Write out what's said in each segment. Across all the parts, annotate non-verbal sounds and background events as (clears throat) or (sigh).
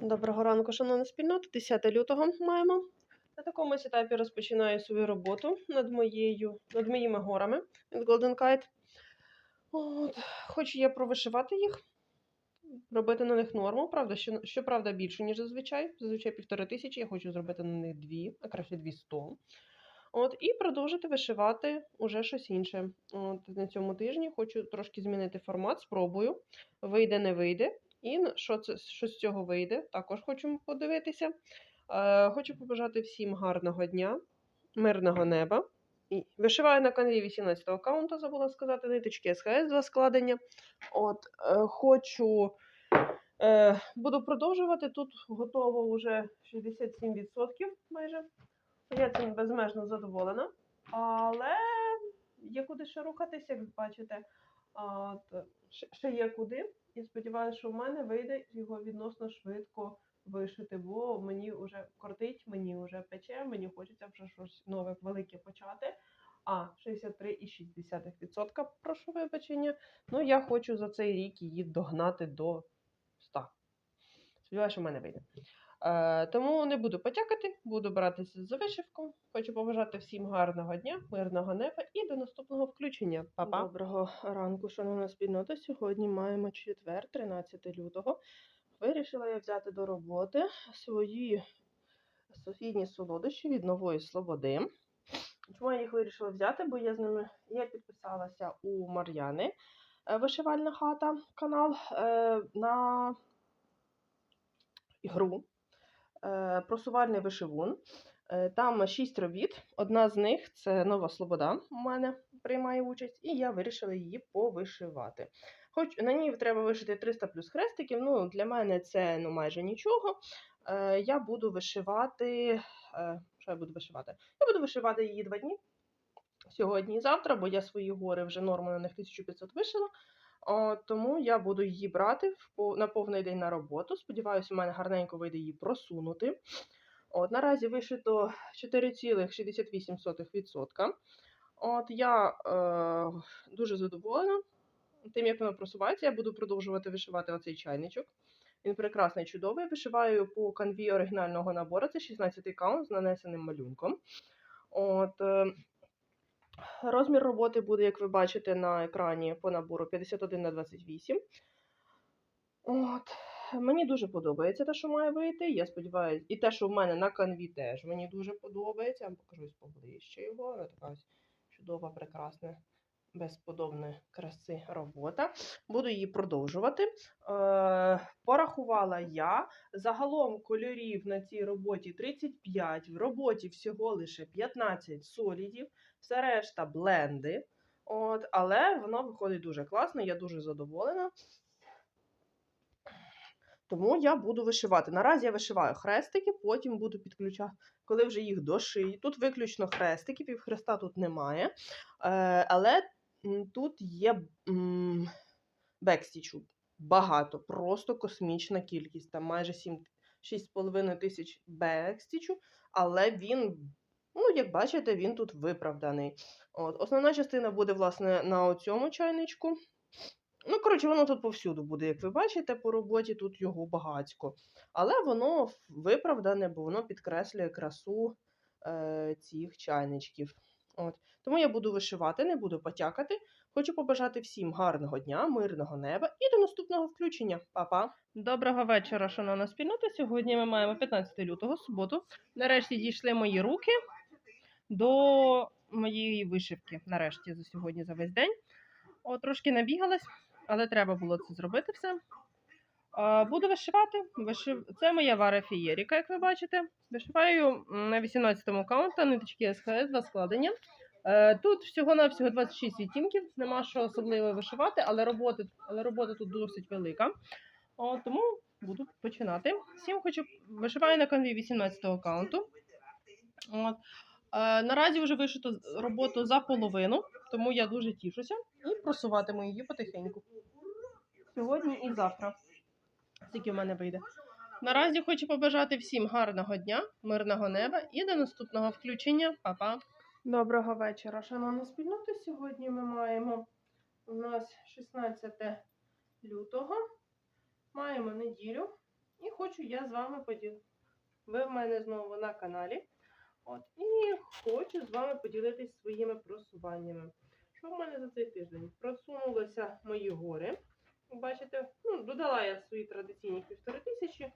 Доброго ранку, шановна спільнота. 10 лютого маємо. На такому етапі розпочинаю свою роботу над моєю, над моїми горами від Golden Kite. От. Хочу я провишивати їх, робити на них норму. Правда, що, щоправда, більше, ніж зазвичай. Зазвичай півтори тисячі, я хочу зробити на них дві, а краще дві сто. От, і продовжити вишивати уже щось інше. От, на цьому тижні хочу трошки змінити формат, спробую. Вийде, не вийде. І що, це, що з цього вийде, також хочемо подивитися. Е, хочу побажати всім гарного дня, мирного неба. І вишиваю на каналі 18 аккаунту, забула сказати, ниточки СХС два складення. От, е, хочу, е, буду продовжувати. Тут готово вже 67% майже. Я цим безмежно задоволена. Але є куди ще рухатися, як бачите. Ще є куди. І сподіваюся, що в мене вийде його відносно швидко вишити, бо мені вже кортить, мені вже пече, мені хочеться вже щось нове велике почати. А 63,6% прошу вибачення. Ну, я хочу за цей рік її догнати до 100. Сподіваюся, що в мене вийде. Е, тому не буду потякати, буду братися за вишивку. Хочу побажати всім гарного дня, мирного неба і до наступного включення. Па-па. Доброго ранку, шановна спільнота. Сьогодні маємо четвер, 13 лютого. Вирішила я взяти до роботи свої сусідні солодощі від нової Слободи. Чому я їх вирішила взяти? Бо я з ними я підписалася у Мар'яни е, вишивальна хата канал е, на гру просувальний вишивун. Е, Там шість робіт. Одна з них це Нова Слобода. У мене приймає участь, і я вирішила її повишивати. Хоч на ній треба вишити 300 плюс хрестиків. Ну, для мене це ну, майже нічого. Е, Я буду вишивати. е, Що я буду вишивати? Я буду вишивати її два дні. Сьогодні і завтра, бо я свої гори вже норму на них 1500 вишила. О, тому я буду її брати в на повний день на роботу. Сподіваюся, у мене гарненько вийде її просунути. От, наразі вишито 4,68%. От я е, дуже задоволена тим, як воно просувається. Я буду продовжувати вишивати оцей чайничок. Він прекрасний, чудовий. Вишиваю по канві оригінального набору. Це 16 каунт з нанесеним малюнком. От, е, розмір роботи буде, як ви бачите, на екрані по набору 51 на 28. От. Мені дуже подобається те, що має вийти. Я сподіваюся, і те, що в мене на канві теж мені дуже подобається. Я вам покажусь поближче його. Вона така ось чудова, прекрасна, безподобна краси робота. Буду її продовжувати. Е, порахувала я. Загалом кольорів на цій роботі 35, в роботі всього лише 15 солідів, все решта бленди. От, але воно виходить дуже класно, я дуже задоволена. Тому я буду вишивати. Наразі я вишиваю хрестики, потім буду підключати, коли вже їх дошию. Тут виключно хрестики, півхреста тут немає. Е, але тут є бекстічу багато, просто космічна кількість. Там майже 7, 6,5 тисяч бекстічу, але він, ну, як бачите, він тут виправданий. От, основна частина буде, власне, на цьому чайничку. Ну, коротше, воно тут повсюду буде, як ви бачите, по роботі тут його багатько. Але воно виправдане, бо воно підкреслює красу е, цих чайничків. От. Тому я буду вишивати, не буду потякати. Хочу побажати всім гарного дня, мирного неба і до наступного включення. Па-па! Доброго вечора, шановна спільнота. Сьогодні ми маємо 15 лютого, суботу. Нарешті дійшли мої руки до моєї вишивки. Нарешті за сьогодні за весь день. О, трошки набігалась, але треба було це зробити все. А, Буду вишивати. Вишив... Це моя вара фієріка, як ви бачите. Вишиваю на 18-му каунта ниточки СХС, два складення. Е, Тут всього-навсього 26 відтінків, нема що особливо вишивати, але роботи, але робота тут досить велика. О, тому буду починати. Всім хочу вишиваю на канві 18-го каунту. От. Е, наразі вже вишито роботу за половину, тому я дуже тішуся і просуватиму її потихеньку. Сьогодні і завтра. Скільки в мене вийде. Наразі хочу побажати всім гарного дня, мирного неба і до наступного включення. Па-па! Доброго вечора, шановна спільнота. Сьогодні ми маємо у нас 16 лютого. Маємо неділю. І хочу я з вами поділитися. Ви в мене знову на каналі. От, і хочу з вами поділитися своїми просуваннями. Що в мене за цей тиждень? Просунулися мої гори. Бачите, ну, додала я свої традиційні півтори тисячі.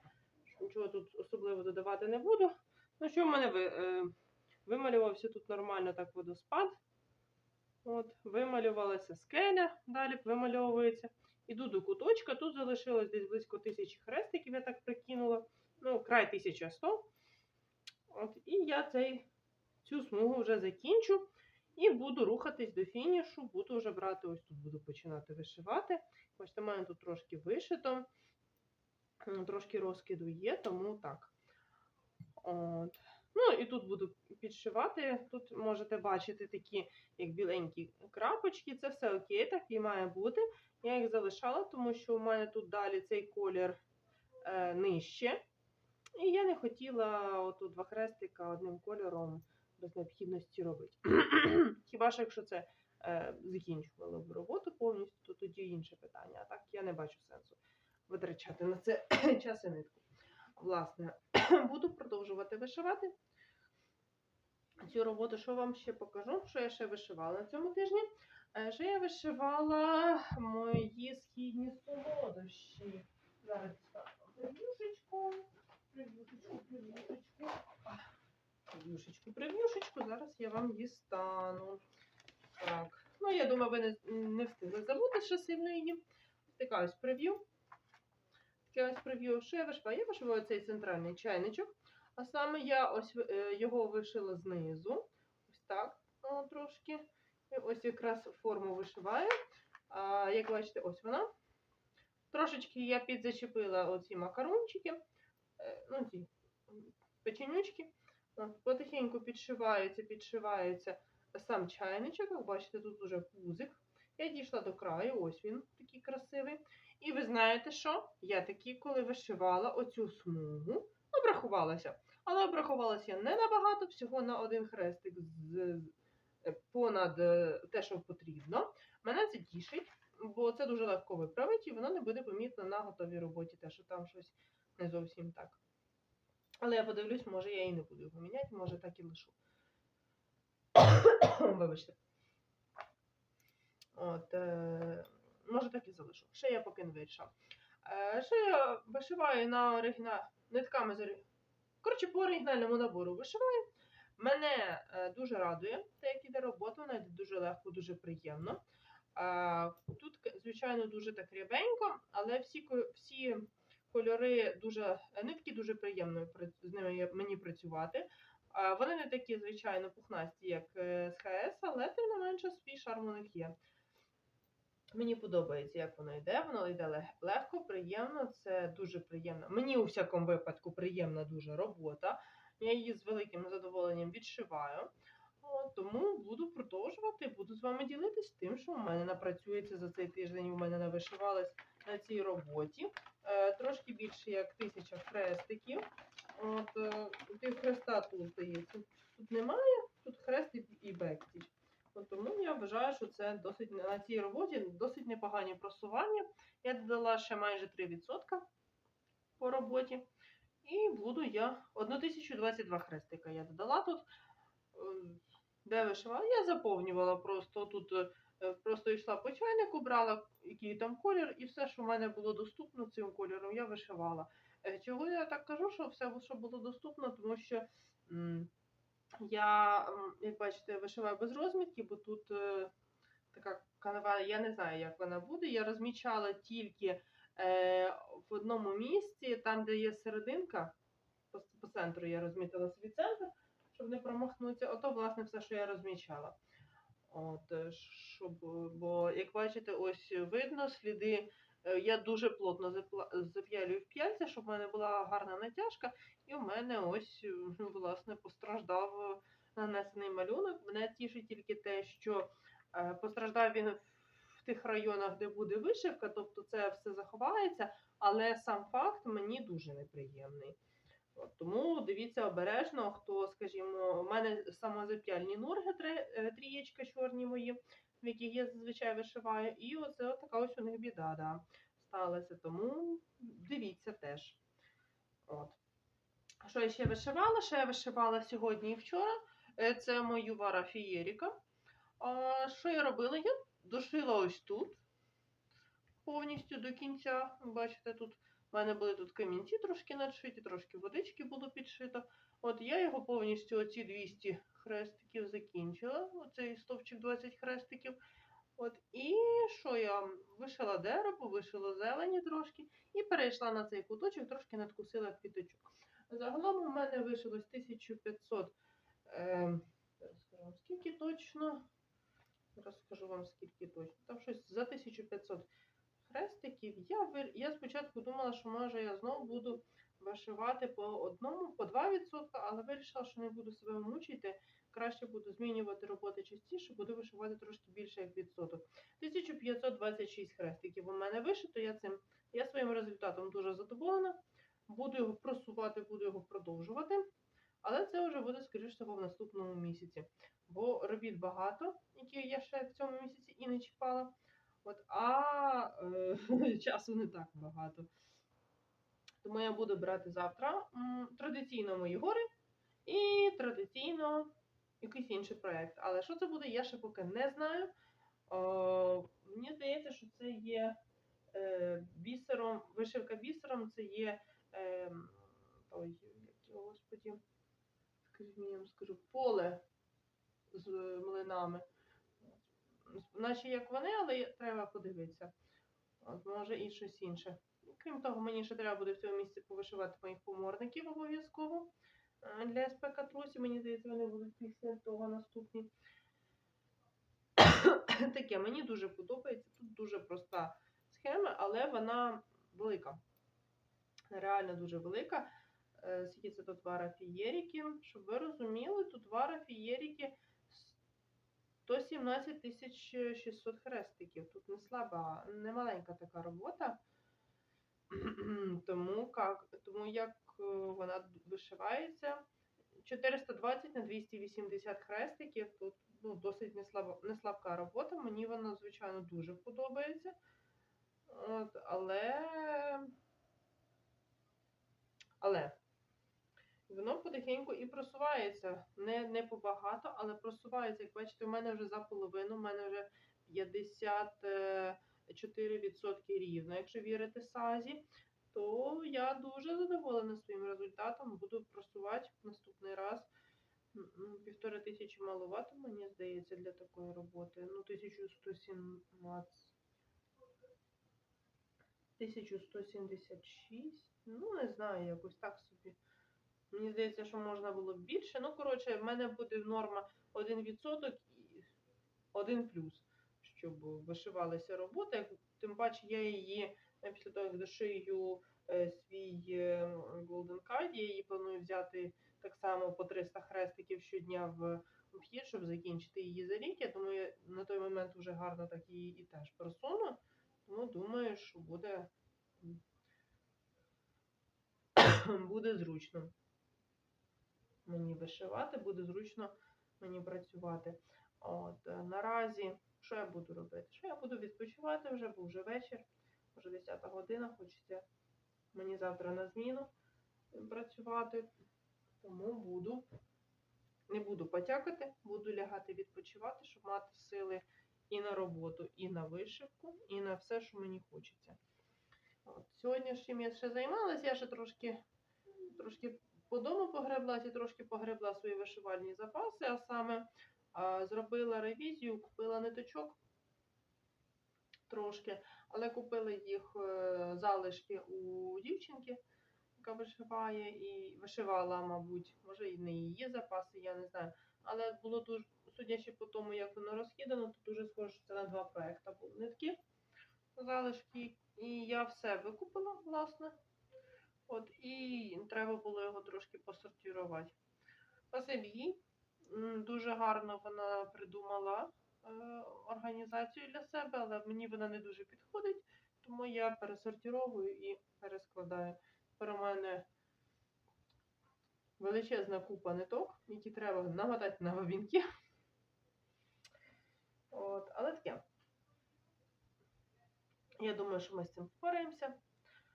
Нічого тут особливо додавати не буду. Ну, що в мене ви, е, вималювався тут нормально так водоспад. От, вималювалася скеля, далі вимальовується. Іду до куточка, тут залишилось десь близько тисячі хрестиків, я так прикинула. Ну, край 1100. От, і я цей, цю смугу вже закінчу і буду рухатись до фінішу, буду вже брати, ось тут буду починати вишивати. Бачите, мене тут трошки вишито, трошки розкиду є, тому так. От. Ну і тут буду підшивати. Тут можете бачити такі, як біленькі крапочки. Це все окей, так і має бути. Я їх залишала, тому що у мене тут далі цей колір е, нижче. І я не хотіла отут два хрестика одним кольором без необхідності робити. (clears throat) Хіба що якщо це е, закінчувало б роботу повністю, то тоді інше питання. А так я не бачу сенсу витрачати на це (clears throat) час і нитку. Власне, (clears throat) буду продовжувати вишивати цю роботу. Що вам ще покажу? Що я ще вишивала на цьому тижні? Е, Що я вишивала мої східні солодощі. Зараз прев'юшечку, прев'юшечку, прев'юшечку. А, Прев'юшечку. Зараз я вам дістану. Так. Ну, я думаю, ви не, не встигли забути, що сильно її. Така ось прев'ю. Таке ось прев'ю. Вишиваю? Я вишиваю цей центральний чайничок. А саме я ось е, його вишила знизу. Ось так о, трошки. І ось якраз форму вишиваю. А, як бачите, ось вона. Трошечки я підзачепила оці макарончики, ну, ці печенючки. От, Потихеньку підшивається, підшивається сам чайничок. Як бачите, тут уже пузик. Я дійшла до краю, ось він такий красивий. І ви знаєте що? Я таки, коли вишивала оцю смугу, обрахувалася. Але обрахувалася я не набагато, всього на один хрестик з е, понад е, те, що потрібно. Мене це тішить, бо це дуже легко виправити, і воно не буде помітно на готовій роботі, те, що там щось не зовсім так. Але я подивлюсь, може я і не буду його міняти, може так і лишу. (coughs) Вибачте. От, е, може так і залишу. Ще я поки не вирішав. Е, ще я вишиваю на оригінал... нитками з Коротше, по оригінальному набору вишиваю. Мене е, дуже радує те, як іде робота, вона йде дуже легко, дуже приємно. Е, тут, звичайно, дуже так рябенько, але всі, всі кольори дуже нитки дуже приємно з ними мені працювати. Е, вони не такі, звичайно, пухнасті, як е, з ХС, але тим не менше свій шарм у них є. Мені подобається, як воно йде. Воно йде легко, приємно. Це дуже приємно. Мені у всякому випадку приємна дуже робота. Я її з великим задоволенням відшиваю. Тому буду продовжувати, буду з вами ділитись тим, що у мене напрацюється за цей тиждень. У мене навишивалось на цій роботі. Е, трошки більше як тисяча хрестиків. От, е, тих хреста тут здається. Тут немає, тут хрест і, бекстіч. От тому я вважаю, що це досить на цій роботі досить непогані просування. Я додала ще майже 3% по роботі. І буду я 1022 хрестика я додала тут. Де вишивала? Я заповнювала просто тут. е, Просто йшла по чайнику, брала який там колір, і все, що в мене було доступно цим кольором, я вишивала. Е, Чого я так кажу, що все, що було доступно, тому що я, як бачите, вишиваю без розмітки, бо тут е, така канва, я не знаю, як вона буде. Я розмічала тільки е, в одному місці, там, де є серединка, по, по центру я розмітила свій центр, щоб не промахнутися. Ото, власне, все, що я розмічала. От, е, щоб, бо, як бачите, ось видно сліди. Е, Я дуже плотно зап'ялюю в п'яльця, щоб в мене була гарна натяжка, і у мене ось е, власне постраждав е, нанесений малюнок. Мене тішить тільки те, що постраждав він в тих районах, де буде вишивка, тобто це все заховається, але сам факт мені дуже неприємний. Тому дивіться обережно, хто, скажімо, у мене самозап'яльні норги, три- е, трієчка чорні мої, в яких я зазвичай вишиваю, і оце така ось у них біда да, сталася. Тому дивіться теж. От. Що я ще вишивала? Ще я вишивала сьогодні і вчора. Е, Це мою вара фієріка. А що я робила? Я дошила ось тут. Повністю до кінця. Бачите, тут в мене були тут камінці трошки надшиті, трошки водички було підшито. От я його повністю оці 200 хрестиків закінчила. Оцей стовпчик 20 хрестиків. От, і що я вишила дерево, вишила зелені трошки і перейшла на цей куточок, трошки надкусила квіточок. Загалом у мене вишилось 1500. Е, зараз скажу скільки точно. Зараз скажу вам, скільки точно. Там щось за 1500 хрестиків. Я, я спочатку думала, що може я знову буду вишивати по одному, по 2%, але вирішила, що не буду себе мучити. Краще буду змінювати роботи частіше, буду вишивати трошки більше як відсоток. 1526 хрестиків у мене вишито. Я цим я своїм результатом дуже задоволена. Буду його просувати, буду його продовжувати. Але це вже буде, скоріш всього, в наступному місяці. Бо робіт багато, які я ще в цьому місяці і не чіпала. От, а е, (laughs) часу не так багато. Тому я буду брати завтра м, традиційно мої гори і традиційно якийсь інший проєкт. Але що це буде, я ще поки не знаю. О, мені здається, що це є е, бісером, вишивка бісером, це є. Е, ой, як господі, скажіть мені, я вам скажу, поле з млинами. Наче як вони, але треба подивитися. От, може і щось інше. Крім того, мені ще треба буде в цьому місці повишивати моїх поморників обов'язково. Е, Для СП Катрусі, мені здається, вони будуть після того наступні. (coughs) Таке, мені дуже подобається. Тут дуже проста схема, але вона велика. Реально дуже велика. Е, Скільки це тут вара фієріки? Щоб ви розуміли, тут вара фієріки 117 тисяч 600 хрестиків. Тут не слаба, не маленька така робота. (clears throat) тому, як, тому як е, вона вишивається 420 на 280 хрестиків. Тут ну, досить не, слабо, не слабка робота. Мені вона, звичайно, дуже подобається. От, але. Але воно потихеньку і просувається. Не, не побагато, але просувається. Як бачите, у мене вже за половину, у мене вже 54% рівно. Якщо вірити сазі, то я дуже задоволена своїм результатом. Буду просувати наступний раз. М, Півтори тисячі маловато, мені здається, для такої роботи. Ну, 1117. 1176. Ну, не знаю, якось так собі. Мені здається, що можна було б більше. Ну, коротше, в мене буде норма 1% і 1 плюс, щоб вишивалася робота. Тим паче я її е, після того, як дошию е, свій е, Golden Card, я її планую взяти так само по 300 хрестиків щодня в вхід, щоб закінчити її за рік. Я думаю, я на той момент вже гарно так її і теж просуну. Тому думаю, що буде, (coughs) буде зручно мені вишивати, буде зручно мені працювати. От, е, наразі, що я буду робити? Що я буду відпочивати вже, бо вже вечір, вже 10 година, хочеться мені завтра на зміну працювати. Тому буду, не буду потякати, буду лягати відпочивати, щоб мати сили і на роботу, і на вишивку, і на все, що мені хочеться. От, сьогоднішнім я ще займалася, я ще трошки, трошки по дому погреблася, трошки погребла свої вишивальні запаси, а саме а, зробила ревізію, купила ниточок трошки, але купила їх е, залишки у дівчинки, яка вишиває, і вишивала, мабуть, може і не її запаси, я не знаю. Але було дуже, судячи по тому, як воно розкидано, то дуже схоже, що це на два проекти були нитки залишки. І я все викупила, власне. От, і треба було його трошки посортувати. Спасибі Дуже гарно вона придумала е, організацію для себе, але мені вона не дуже підходить, тому я пересортировую і перескладаю. Тепер мене величезна купа ниток, які треба намотати на бобінки. От, але таке. Я думаю, що ми з цим впораємося.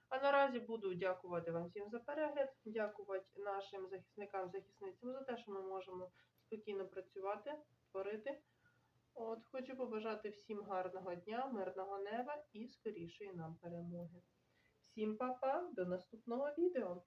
А наразі буду дякувати вам всім за перегляд, дякувати нашим захисникам, захисницям за те, що ми можемо спокійно працювати, творити. От, хочу побажати всім гарного дня, мирного неба і скорішої нам перемоги. Всім па-па, до наступного відео!